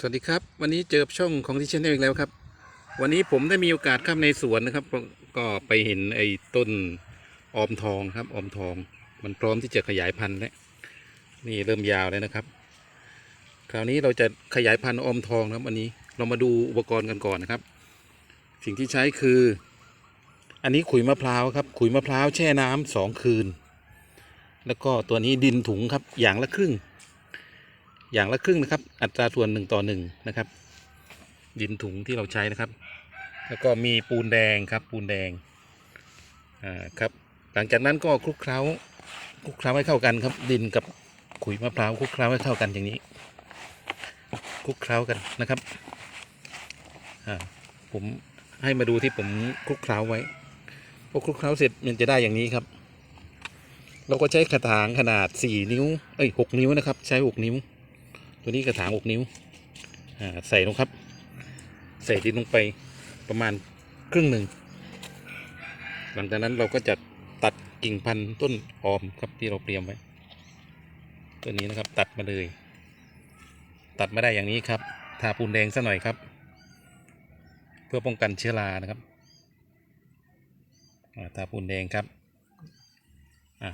สวัสดีครับ วันนี้เจอช่องของที่เชแนลอีกแล้วครับ วันนี้ผมได้มีโอกาสเข้าในสวนนะครับก็ก็ไปเห็นไอ้ต้นออมทองครับออมทอง มันพร้อมที่จะขยายพันธุ์แล้วนี่เริ่มยาวแล้วนะครับ คราวนี้เราจะขยายพันธุ์ออมทองนะครับวันนี้เรามาดูอุปกรณ์กันก่อนนะครับ สิ่งที่ใช้คือ อันนี้ขุยมะพร้าวครับ ขุยมะพร้าวแช่น้ำสองคืน แล้วก็ตัวนี้ดินถุงครับอย่างละครึ่ง อย่างละครึ่งนะครับ อัตราส่วนหนึ่งต่อหนึ่งนะครับ ดินถุงที่เราใช้นะครับ แล้วก็มีปูนแดงครับ ปูนแดงอ่าครับ หลังจากนั้นก็คลุกเคล้าคลุกเคล้าให้เข้ากันครับ ดินกับขุยมะพร้าวคลุกเคล้าให้เข้ากันอย่างนี้คลุกเคล้ากันนะครับอ่าผมให้มาดูที่ผมคลุกเคล้าไว้พอคลุกเคล้าเสร็จมันจะได้อย่างนี้ครับ เราก็ใช้กระถางขนาด 4 นิ้ว เอ้ย 6 นิ้วนะครับ ใช้ 6 นิ้ว ตัวนี้กระถาง6นิ้วใส่ลงครับ ใส่ดินลงไปประมาณครึ่งหนึ่ง หลังจากนั้นเราก็จะตัดกิ่งพันธุ์ต้นออมครับที่เราเตรียมไว้ ตัวนี้นะครับตัดมาเลย ตัดมาได้อย่างนี้ครับ ทาปูนแดงสักหน่อยครับ เพื่อป้องกันเชื้อรานะครับทาปูนแดงครับ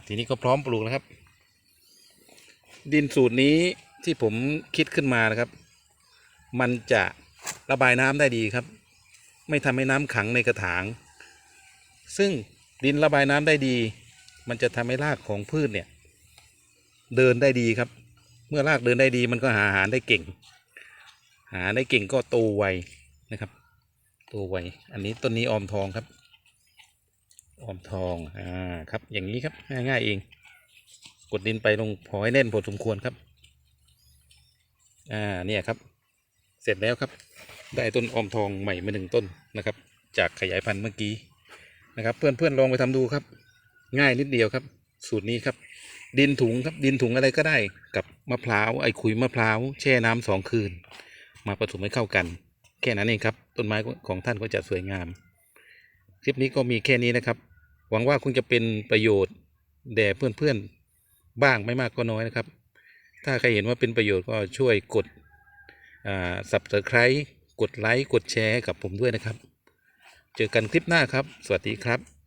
ทีนี้ก็พร้อมปลูกแล้วครับ ดินสูตรนี้ ที่ผมคิดขึ้นมานะครับ มันจะระบายน้ำได้ดีครับ ไม่ทำให้น้ำขังในกระถาง ซึ่งดินระบายน้ำได้ดี มันจะทำให้รากของพืชเนี่ย เดินได้ดีครับ เมื่อรากเดินได้ดีมันก็หาอาหารได้เก่ง หาได้เก่งก็โตไวนะครับ โตไวอันนี้ต้นนี้ออมทองครับออมทองอ่าครับ อย่างนี้ครับง่ายๆเอง กดดินไปลงพอให้แน่นพอสมควรครับ อ่าเนี่ยครับ เสร็จแล้วครับ ได้ต้นออมทองใหม่มาหนึ่งต้นนะครับ จากขยายพันธุ์เมื่อกี้นะครับ เพื่อนๆลองไปทำดูครับ ง่ายนิดเดียวครับ สูตรนี้ครับ ดินถุงครับดินถุงอะไรก็ได้กับมะพร้าวไอ้ขุยมะพร้าวแช่น้ำสองคืน มาผสมให้เข้ากัน แค่นั้นเองครับต้นไม้ของท่านก็จะสวยงาม คลิปนี้ก็มีแค่นี้นะครับ หวังว่าคงจะเป็นประโยชน์แด่เพื่อนๆบ้างไม่มากก็น้อยนะครับ ถ้าใครเห็นว่าเป็นประโยชน์ก็ช่วยกดอ่า subscribe กดไลค์ กดแชร์กับผมด้วยนะครับ เจอกันคลิปหน้าครับ สวัสดีครับ